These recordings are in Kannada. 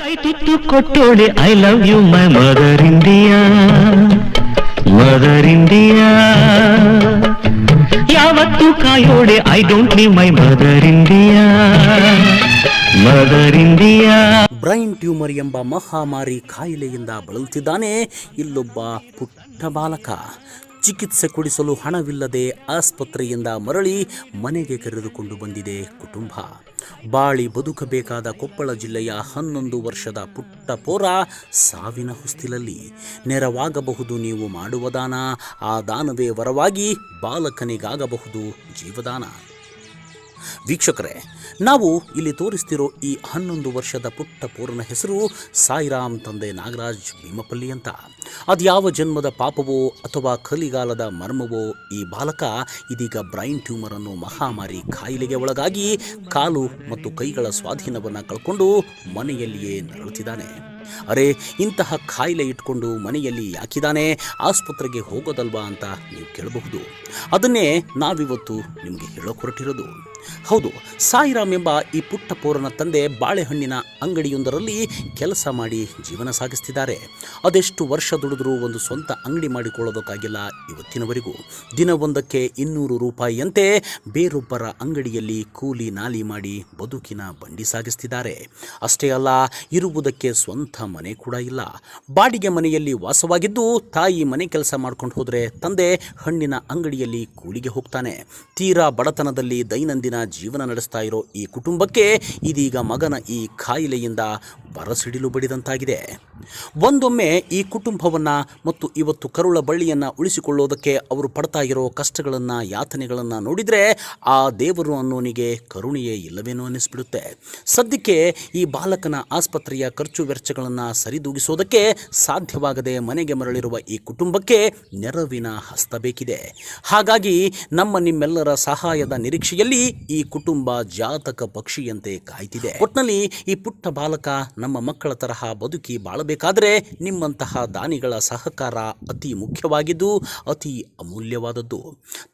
ಕೈ ತುತ್ತು ಕೊಟ್ಟೋಳೆ I love you my mother India mother India ಯಾವತ್ತು ಕಾಯೋಡೆ I don't leave my mother India mother India brain tumour ಎಂಬ ಮಹಾಮಾರಿ ಕಾಯಿಲೆಯಿಂದ ಬಳಲುತ್ತಿದ್ದಾನೆ ಇಲ್ಲೊಬ್ಬ ಪುಟ್ಟ ಬಾಲಕ. ಚಿಕಿತ್ಸೆ ಕೊಡಿಸಲು ಹಣವಿಲ್ಲದೆ ಆಸ್ಪತ್ರೆಯಿಂದ ಮರಳಿ ಮನೆಗೆ ಕರೆದುಕೊಂಡು ಬಂದಿದೆ ಕುಟುಂಬ. ಬಾಳಿ ಬದುಕಬೇಕಾದ ಕೊಪ್ಪಳ ಜಿಲ್ಲೆಯ ಹನ್ನೊಂದು ವರ್ಷದ ಪುಟ್ಟ ಪೋರ ಸಾವಿನ ಹೊಸ್ತಿಲಲ್ಲಿ. ನೆರವಾಗಬಹುದು ನೀವು ಮಾಡುವ ದಾನ, ಆ ದಾನವೇ ವರವಾಗಿ ಬಾಲಕನಿಗಾಗಬಹುದು ಜೀವದಾನ. ವೀಕ್ಷಕರೇ, ನಾವು ಇಲ್ಲಿ ತೋರಿಸ್ತಿರೋ ಈ ಹನ್ನೊಂದು ವರ್ಷದ ಪುಟ್ಟ ಪೂರ್ಣ ಹೆಸರು ಸಾಯಿರಾಮ್ ತಂದೆ ನಾಗರಾಜ್ ಭೀಮಪಲ್ಲಿ ಅಂತ. ಅದ್ಯಾವ ಜನ್ಮದ ಪಾಪವೋ ಅಥವಾ ಕಲಿಗಾಲದ ಮರ್ಮವೋ ಈ ಬಾಲಕ ಇದೀಗ ಬ್ರೈನ್ ಟ್ಯೂಮರ್ ಅನ್ನೋ ಮಹಾಮಾರಿ ಕಾಯಿಲೆಗೆ ಒಳಗಾಗಿ ಕಾಲು ಮತ್ತು ಕೈಗಳ ಸ್ವಾಧೀನವನ್ನು ಕಳ್ಕೊಂಡು ಮನೆಯಲ್ಲಿಯೇ ನರಳುತ್ತಿದ್ದಾನೆ ಅರೆ, ಇಂತಹ ಕಾಯಿಲೆ ಇಟ್ಕೊಂಡು ಮನೆಯಲ್ಲಿ ಯಾಕಿದಾನೆ ಆಸ್ಪತ್ರೆಗೆ ಹೋಗೋದಲ್ವಾ ಅಂತ ನೀವು ಕೇಳಬಹುದು. ಅದನ್ನೇ ನಾವಿವತ್ತು ನಿಮಗೆ ಹೇಳೋಕೆ ಹೊರಟಿರೋದು ಹೌದು, ಸಾಯಿರಾಮ್ ಎಂಬ ಈ ಪುಟ್ಟ ಪೋರನ ತಂದೆ ಬಾಳೆಹಣ್ಣಿನ ಅಂಗಡಿಯೊಂದರಲ್ಲಿ ಕೆಲಸ ಮಾಡಿ ಜೀವನ ಸಾಗಿಸ್ತಿದ್ದಾರೆ. ಅದೆಷ್ಟು ವರ್ಷ ದುಡಿದ್ರೂ ಒಂದು ಸ್ವಂತ ಅಂಗಡಿ ಮಾಡಿಕೊಳ್ಳೋದಕ್ಕಾಗಿಲ್ಲ ಇವತ್ತಿನವರೆಗೂ. ದಿನವೊಂದಕ್ಕೆ ಇನ್ನೂರು ರೂಪಾಯಿಯಂತೆ ಬೇರೊಬ್ಬರ ಅಂಗಡಿಯಲ್ಲಿ ಕೂಲಿ ನಾಲಿ ಮಾಡಿ ಬದುಕಿನ ಬಂಡಿ ಸಾಗಿಸ್ತಿದ್ದಾರೆ. ಅಷ್ಟೇ ಅಲ್ಲ, ಇರುವುದಕ್ಕೆ ಸ್ವಂತ ಮನೆ ಕೂಡ ಇಲ್ಲ. ಬಾಡಿಗೆ ಮನೆಯಲ್ಲಿ ವಾಸವಾಗಿದ್ದು ತಾಯಿ ಮನೆ ಕೆಲಸ ಮಾಡ್ಕೊಂಡು ಹೋದರೆ ತಂದೆ ಹಣ್ಣಿನ ಅಂಗಡಿಯಲ್ಲಿ ಕೂಲಿಗೆ ಹೋಗ್ತಾನೆ. ತೀರಾ ಬಡತನದಲ್ಲಿ ದೈನಂದಿನ ಜೀವನ ನಡೆಸ್ತಾ ಇರೋ ಈ ಕುಟುಂಬಕ್ಕೆ ಇದೀಗ ಮಗನ ಈ ಕಾಯಿಲೆಯಿಂದ ಬರಸಿಡಿಲು ಬಡಿದಂತಾಗಿದೆ. ಒಂದೊಮ್ಮೆ ಈ ಕುಟುಂಬವನ್ನು ಮತ್ತು ಇವತ್ತು ಕರುಳ ಬಳ್ಳಿಯನ್ನು ಉಳಿಸಿಕೊಳ್ಳೋದಕ್ಕೆ ಅವರು ಪಡ್ತಾ ಇರೋ ಕಷ್ಟಗಳನ್ನು, ಯಾತನೆಗಳನ್ನು ನೋಡಿದರೆ ಆ ದೇವರು ಅನ್ನೋನಿಗೆ ಕರುಣೆಯೇ ಇಲ್ಲವೇನೋ ಅನ್ನಿಸ್ಬಿಡುತ್ತೆ. ಸದ್ಯಕ್ಕೆ ಈ ಬಾಲಕನ ಆಸ್ಪತ್ರೆಯ ಖರ್ಚು ವೆಚ್ಚಗಳನ್ನು ಸರಿದೂಗಿಸೋದಕ್ಕೆ ಸಾಧ್ಯವಾಗದೆ ಮನೆಗೆ ಮರಳಿರುವ ಈ ಕುಟುಂಬಕ್ಕೆ ನೆರವಿನ ಹಸ್ತ ಬೇಕಿದೆ. ಹಾಗಾಗಿ ನಮ್ಮ ನಿಮ್ಮೆಲ್ಲರ ಸಹಾಯದ ನಿರೀಕ್ಷೆಯಲ್ಲಿ ಈ ಕುಟುಂಬ ಜಾತಕ ಪಕ್ಷಿಯಂತೆ ಕಾಯ್ತಿದೆ. ಒಟ್ನಲ್ಲಿ ಈ ಪುಟ್ಟ ಬಾಲಕ ನಮ್ಮ ಮಕ್ಕಳ ತರಹ ಬದುಕಿ ಬಾಳಬೇಕಾದರೆ ನಿಮ್ಮಂತಹ ದಾನಿಗಳ ಸಹಕಾರ ಅತಿ ಮುಖ್ಯವಾಗಿದ್ದು, ಅತಿ ಅಮೂಲ್ಯವಾದದ್ದು.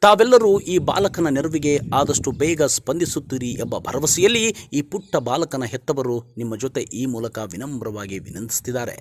ತಾವೆಲ್ಲರೂ ಈ ಬಾಲಕನ ನೆರವಿಗೆ ಆದಷ್ಟು ಬೇಗ ಸ್ಪಂದಿಸುತ್ತೀರಿ ಎಂಬ ಭರವಸೆಯಲ್ಲಿ ಈ ಪುಟ್ಟ ಬಾಲಕನ ಹೆತ್ತವರು ನಿಮ್ಮ ಜೊತೆ ಈ ಮೂಲಕ ವಿನಮ್ರವಾಗಿ ವಿನಂತಿಸುತ್ತಿದ್ದಾರೆ.